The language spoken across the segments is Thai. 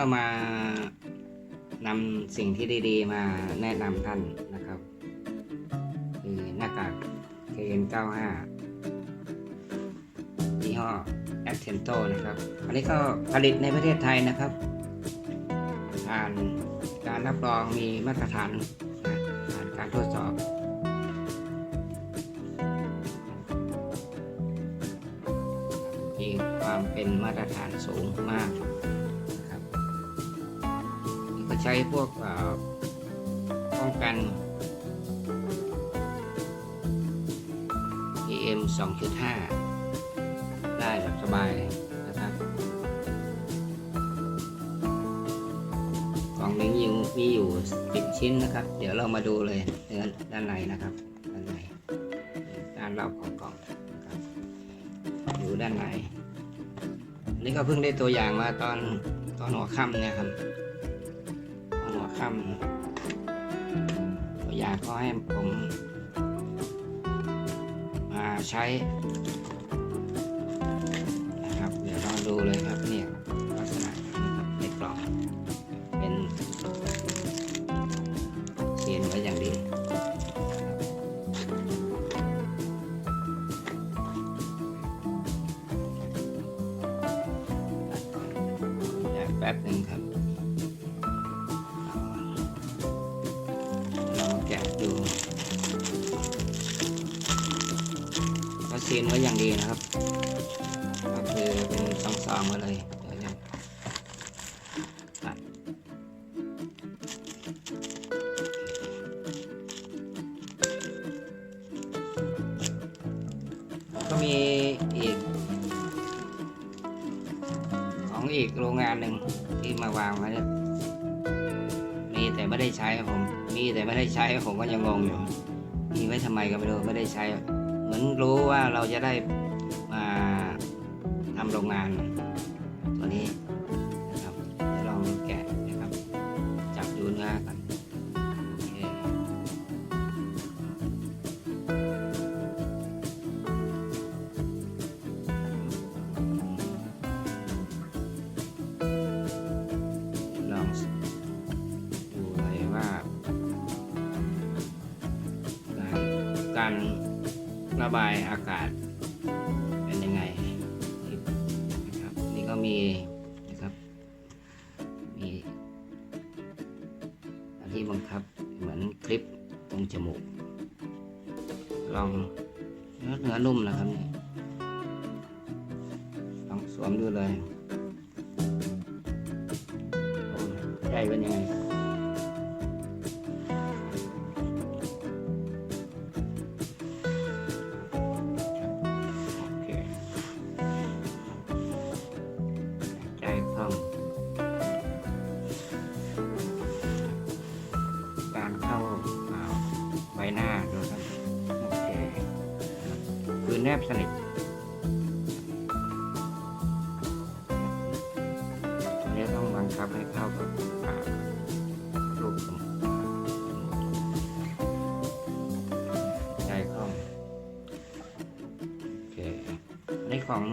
วัสดีครับวันนี้ก็มานำสิ่งที่ดี ๆ มาแนะนำท่านนะครับคือหน้ากาก KN95 ยี่ห้อ a c c e n t o นะครับ อันนี้ก็ผลิตในประเทศไทยนะครับผ่านการรับรองมีมาตรฐานผ่านการทดสอบมีความเป็นมาตรฐานสูงมาก ใช้พวกเอ่อป้องกัน PM 2.5 ได้แบบสบายนะครับกล่องนี้มีมีอยู่ 10 ชิ้นนะครับ เดี๋ยวเรามาดูเลยเนื้อด้านในนะครับ ด้านในด้านรอบของกล่องนะครับอยู่ด้านในนนี้ก็เพิ่งได้ตัวอย่างมาตอนตอนหัวค่ำเนี่ยครับ คำตัวอย่างก็ให้ผมมาใช้นะครับ เดี๋ยวลองดูเลยครับ ซองๆมาเลยเดี๋ยวจะตัดก็มีอีก ของอีกโรงงานหนึ่งที่มาวางไว้เนี่ยมีแต่ไม่ได้ใช้ครับผม มีแต่ไม่ได้ใช้ผมก็ยังงงอยู่ มีไว้ทำไมก็ไม่รู้ไม่ได้ใช้ เหมือนรู้ว่าเราจะได้ ทำโรงงานตัวนี้นะครับเดี๋ยวลองแกะนะครับ จับดูเนื้อกันโอเคลองดูเลยว่าการการระบายอากาศ มีนะครับมีอันที่บังคับเหมือนคลิปตรงจมูก ลองเนื้อเนื้อนุ่มนะครับนี่ลองสวมดูเลยใหญ่เป็นยังไง ต้องบับให้เข้ากับรูปจมูกใจคล่องโอเคในของ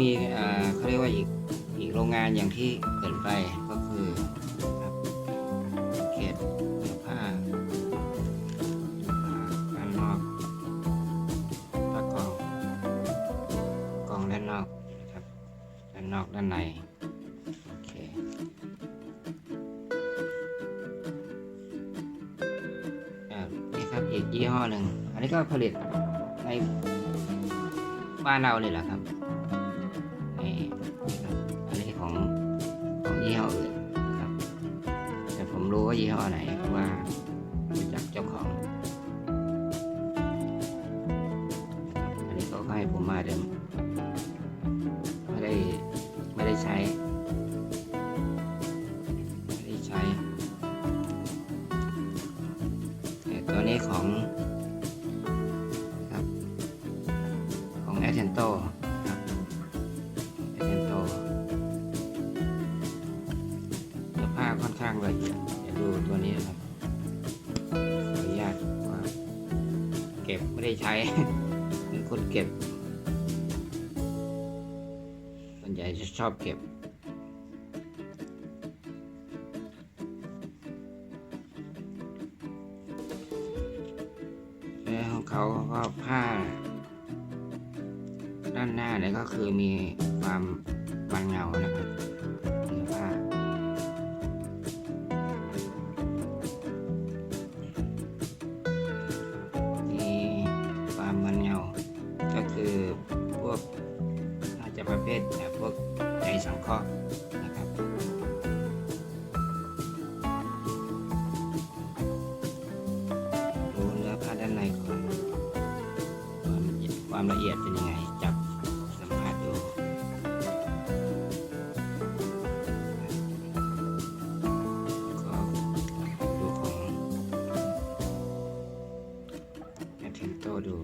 มีเขาเรียกว่าอีกอีกโรงงานอย่างที่เกรินไปก็คือเขตเสื้อผ้าอ่าด้านนอกตะกองกองด้านนอกนะครับด้านนอกด้านในโอเคอ่านี่ครับอีกยี่ห้อหนึ่งอันนี้ก็ผลิตในบ้านเราเลยเหรอครับ ยี่ห้ออื่นนะครับ แต่ผมรู้ว่ายี่ห้อไหนเพราะว่ามาจากเจ้าของ อันนี้ก็ให้ผมมาเดิมไม่ได้ไม่ได้ใช้ไม่ได้ใช้แต่ตัวนี้ของ ชอบเก็บเนื้อของเขาก็ผ้า ด้านหน้าเนี่ยก็คือมีความมันเงานะครับเนื้อผ้ามีความมันเงา ก็คือพวกน่าจะประเภท สังเคราะห์นะครับดูเนื้อผ้าด้านในก่อนความละเอียดความละเอียดเป็นยังไงจับสัมผัสดูก็ดูของแอทเทนโตดู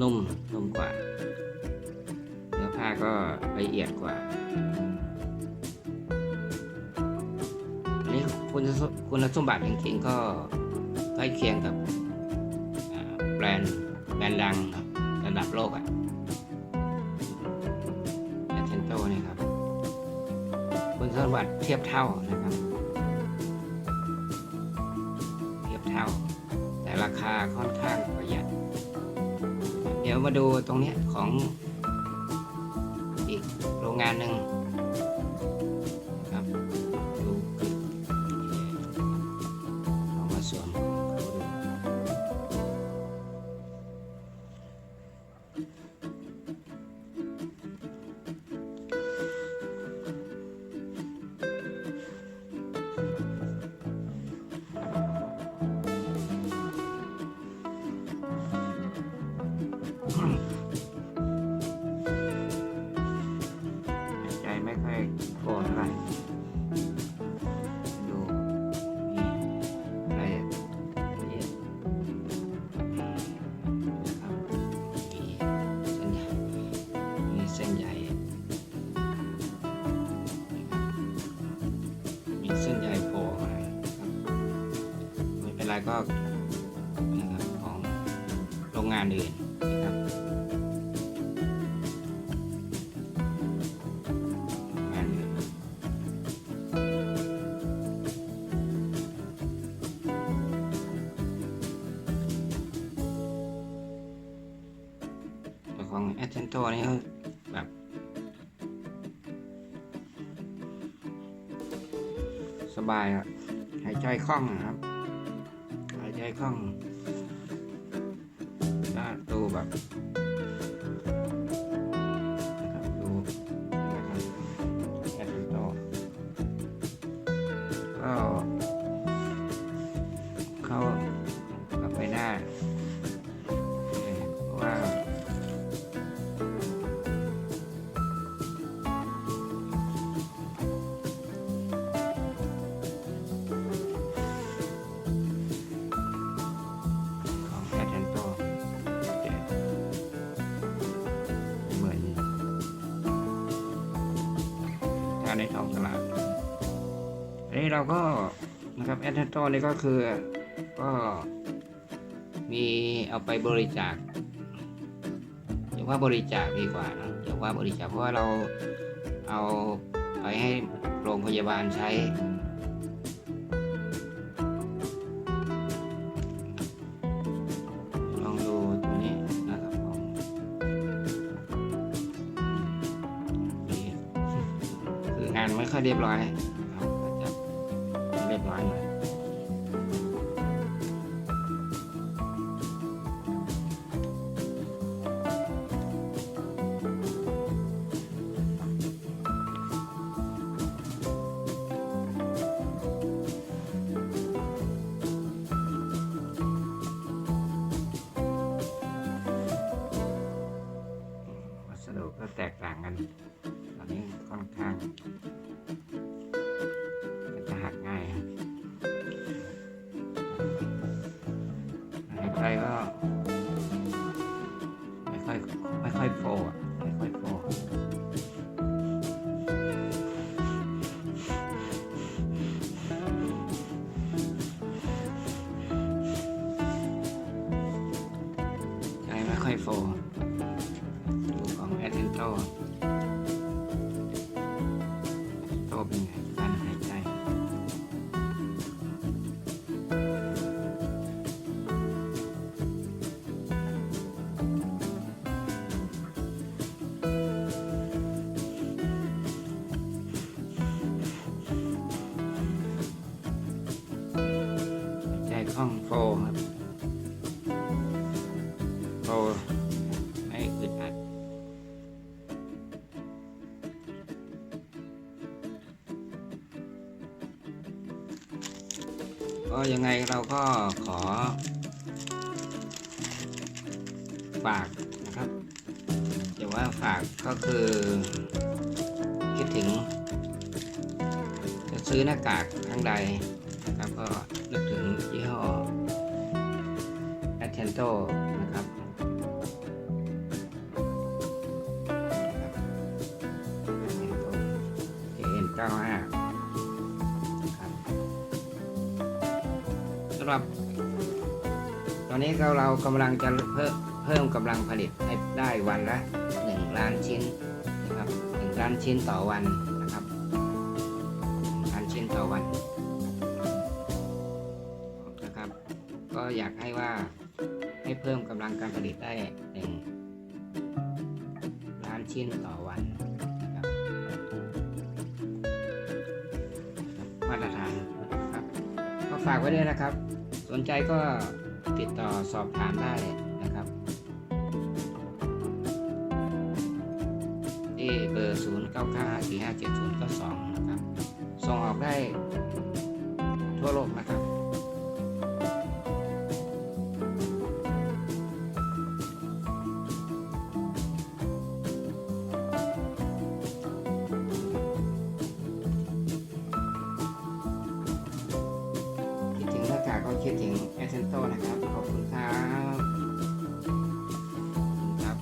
นุ่มนุ่มกว่า เนื้อผ้าก็ละเอียดกว่าอันนี้คุณคุณสมบัติจริงๆก็ใกล้เคียงกับแบรนด์แบรนด์ดังระดับโลกอะแอทเทนโตนี่ครับ คุณสมบัติเทียบเท่านะครับ เทียบเท่า แต่ราคาค่อนข้าง ดเดี๋ยวมาดูตรงเนี้ยของอีกโรงงานหนึ่ง ค่อ เทนโตนี่เขาแบบสบายอะหายใจคล่องนะครับ หายใจคล่องถ้าดูแบบนะครับ ในท้องตลาด อันนี้เราก็นะครับแอดเทอร์นี่ก็คือก็มีเอาไปบริจาคอย่าว่าบริจาคดีกว่านะอย่าว่าบริจาคเพราะว่าเราเอาไปให้โรงพยาบาลใช้ อยเรียบร้อย โฟไม่อึดอัดก็ยังไงเราก็ขอ ฝากนะครับอย่าว่าฝากก็คือ คิดถึง จะซื้อหน้ากากข้างใดนะครับก็นึกถึงยี่ห้อ a t t e n t o นะค อนนี้เราเรากำลังจะเพิ่มเพิ่มกำลังผลิตให้ได้วันละ 1 ล้านชิ้นนะครับ1ล้านชิ้นต่อวันนะครับล้านชิ้นต่อวันนะครับ ก็อยากให้ว่าให้เพิ่มกำลังการผลิตได้หนึ่งล้านชิ้นต่อวันนะครับมาตรฐานนะครับก็ฝากไว้ด้วยนะครับ สนใจก็ ติดต่อสอบถามได้นะครับที่เบอร์ 0 9 9 4 5 7 0 9 2 นะครับ ส่งออกได้ทั่วโลกนะครับ คิดถึงหน้ากากก็คิดถึงแอสเซนโตนะครับ อบคุณครับขอบคุณครับ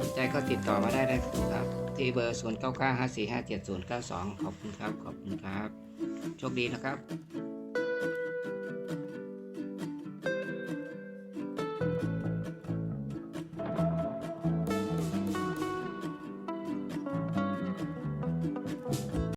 สนใจก็ติดต่อมาได้เลยครับที่เบอร์ 0 9 9 5 4 5 7 0 9 2 ขอบคุณครับ ขอบคุณครับ โชคดีนะครับ